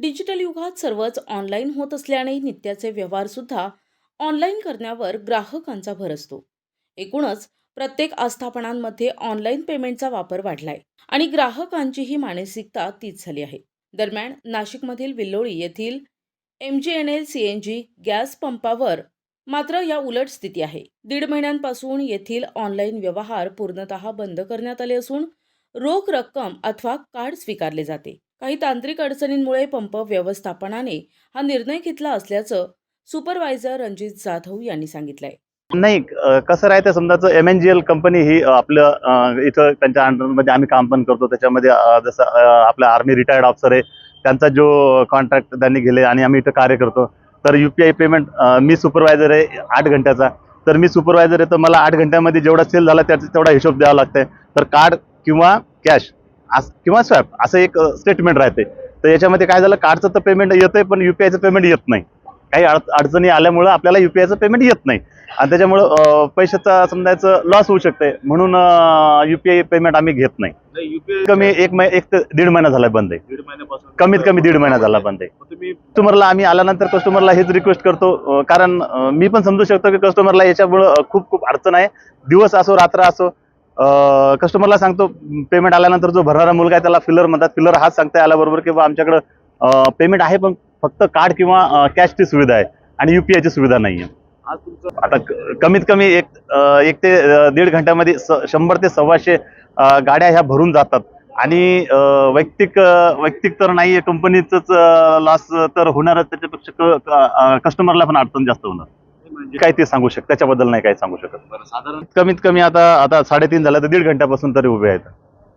Digital युगात सर्वच online होत असल्याने नित्याचे व्यवहारसुद्धा ऑनलाईन करण्यावर ग्राहकांचा भर असतो. एकूणच प्रत्येक आस्थापनांमध्ये ऑनलाईन पेमेंटचा वापर वाढलाय आणि ग्राहकांचीही मानसिकता तीच झाली आहे. दरम्यान नाशिकमधील विल्लोळी येथील M G N L C N G gas पंपावर मात्र या उलट स्थिती आहे. दीड महिन्यांपासून येथील ऑनलाईन व्यवहार पूर्णतः बंद करण्यात आले असून रोख रक्कम अथवा कार्ड स्वीकारले जाते. काही तांत्रिक अडचणींमुळे पंप व्यवस्थापनाने हा निर्णय घेतला असल्याचं सुपरवायझर रणजित जाधव यांनी सांगितलंय. नाही कसं राहतं समजा M N G L company ही आपलं इथं त्यांच्या अंडरमध्ये आम्ही काम पण करतो. त्याच्यामध्ये जसं आपला आर्मी रिटायर्ड ऑफिसर आहे त्यांचा जो कॉन्ट्रॅक्ट त्यांनी गेले आणि आम्ही इथं कार्य करतो. तर यू पी आय पेमेंट मी सुपरवायझर आहे आठ घंट्याचा. तर मी सुपरवायझर आहे तर मला आठ घंट्यामध्ये जेवढा सेल झाला त्याचा तेवढा हिशोब द्यावा लागतंय. तर कार्ड किंवा कॅश किंवा स्वॅप असं एक स्टेटमेंट राहते. तर याच्यामध्ये काय झालं कार्डचं तर पेमेंट येतंय पण यू पी आयचं पेमेंट येत नाही. काही अड अडचणी आल्यामुळं आपल्याला यू पी आयचं पेमेंट येत नाही. आणि त्याच्यामुळं पैशाचा समजायचं लॉस होऊ शकते. म्हणून युपीआय पेमेंट आम्ही घेत नाही. युपीआय कमी एक मै एक ते दीड महिना झाला बंद आहे. कमीत कमी दीड महिना झाला बंद आहे. कस्टमरला आम्ही आल्यानंतर कस्टमरला हेच रिक्वेस्ट करतो कारण मी पण समजू शकतो की कस्टमरला याच्यामुळं खूप खूप अडचण आहे. दिवस असो रात्र असो कस्टमरला सांगतो पेमेंट आल्यानंतर जो भरणारा मुलगा आहे त्याला फिलर म्हणतात. फिलर हाच सांगता आल्याबरोबर किंवा आमच्याकडं पेमेंट आहे पण फक्त कार्ड किंवा कॅशची सुविधा आहे आणि युपीआयची सुविधा नाही आहे आता कमीत कमी एक एक ते दीड घंट्यामध्ये शंभर ते सव्वाशे गाड्या ह्या भरून जातात. आणि वैयक्तिक वैयक्तिक तर नाही कंपनीच लॉस तर होणारच. त्याच्यापेक्षा कस्टमरला पण अडचण जास्त होणार. काय ते सांगू शकत? त्याच्याबद्दल नाही काय सांगू शकत. साधारण कमीत कमी आता आता साडेतीन झालं तर दीड घंट्यापासून तरी उभे आहेत.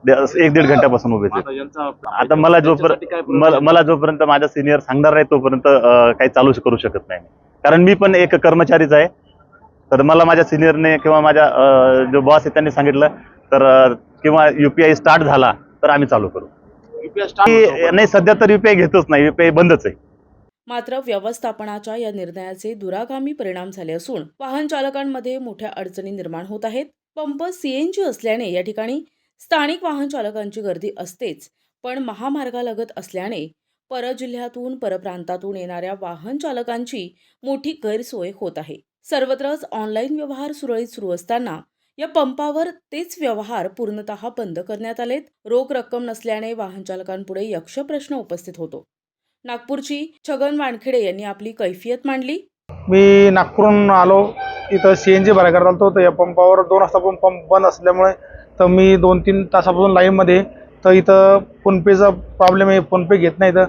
दे- एक दीड घंट्यापासून उभे आहेत. आता यांचा आता मला काय जोपर्यंत मला मला जोपर्यंत माझा सिनियर सांगणार नाही तोपर्यंत अं, काही चालू करू शकत नाही कारण मी पण एक कर्मचारीच आहे. तर मला माझ्या सिनियरने किंवा माझ्या अं, जो बॉस आहे त्यांनी सांगितलं तर अं, किंवा युपीआय स्टार्ट झाला तर आम्ही चालू करू. स्टार्ट की नाही सध्या तर युपीआय घेतच नाही. युपीआय बंदच आहे. मात्र व्यवस्थापनाच्या या निर्णयाचे दुरागामी परिणाम झाले असून वाहन चालकांमध्ये मोठ्या अडचणी निर्माण होत आहेत. पंप सीएनजी असल्याने या ठिकाणी स्थानिक वाहन चालकांची गर्दी असतेच पण महामार्गालगत असल्याने परजिल्ह्यातून परप्रांतातून येणाऱ्या वाहन चालकांची मोठी गैरसोय होत आहे. सर्वत्रच ऑनलाईन व्यवहार सुरळीत सुरू असताना या पंपावर तेच व्यवहार पूर्णतः बंद करण्यात आलेत. रोख रक्कम नसल्याने वाहन चालकांपुढे यक्ष प्रश्न उपस्थित होतो. नागपूरची छगन वानखेडे यांनी आपली कैफियत मांडली. मी नागपूरहून आलो इथं सी एन जी भरायला आलो तर या पंपावर दोन वाजता पंप बंद असल्यामुळे तर मी दोन तीन तासापासून लाईनमध्ये तर इथं फोनपेचा प्रॉब्लेम आहे फोनपे घेत नाही तर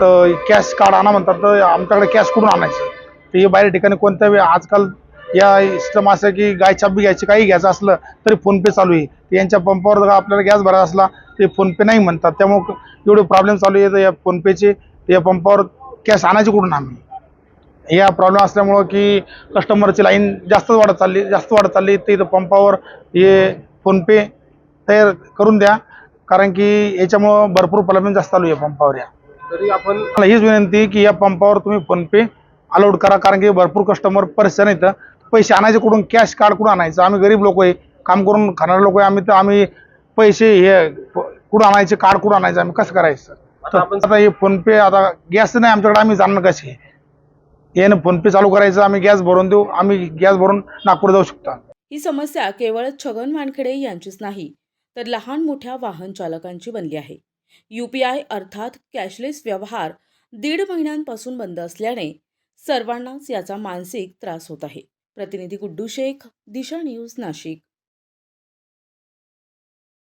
तर कॅश कार्ड आणा म्हणतात तर आमच्याकडे कॅश कुठून आणायचं? तर हे बाहेर ठिकाणी कोणत्या वेळ आजकाल या सिस्टम असं की गाय चाबी घ्यायची काही घ्यायचं असलं तरी फोनपे चालू आहे. यांच्या पंपावर जर आपल्याला गॅस भरायचा असला ते फोनपे नाही म्हणतात. त्यामुळं एवढे प्रॉब्लेम चालू आहे तर या फोनपेचे या पंपावर कॅश आणायची कुठून आम्ही? या प्रॉब्लेम असल्यामुळं की कस्टमरची लाईन जास्त वाढत चालली जास्त वाढत चालली. तर इथं पंपावर हे फोनपे तयार करून द्या. कारण की याच्यामुळं भरपूर प्रॉब्लेम जास्त चालू आहे पंपावर या. तरी आपण मला हीच विनंती की या पंपावर तुम्ही फोनपे अलाउड करा. कारण की भरपूर कस्टमर परेशान येतं पैसे आणायचे कुठून? कॅश कार्ड कुठून आणायचं? आम्ही गरीब लोक आहे. काम करून खाणारे लोक आहे. आम्ही तर आम्ही पैसे हे कुठं आणायचे? कार्ड कुठं आणायचं? आम्ही कसं करायचं? आता तर आपण आता हे फोनपे आता गॅस नाही आमच्याकडे आम्ही जाणणार कसे? यानं फोनपे चालू करायचं आम्ही गॅस भरून देऊ आम्ही गॅस भरून नागपूर जाऊ शकतो. ही समस्या केवळ छगन वानखेडे यांचीच नाही तर लहान मोठ्या वाहन चालकांची बनली आहे. यूपीआय अर्थात कॅशलेस व्यवहार दीड महिन्यांपासून बंद असल्याने सर्वांनाच याचा मानसिक त्रास होत आहे. प्रतिनिधी गुड्डू शेख दिशा न्यूज नाशिक.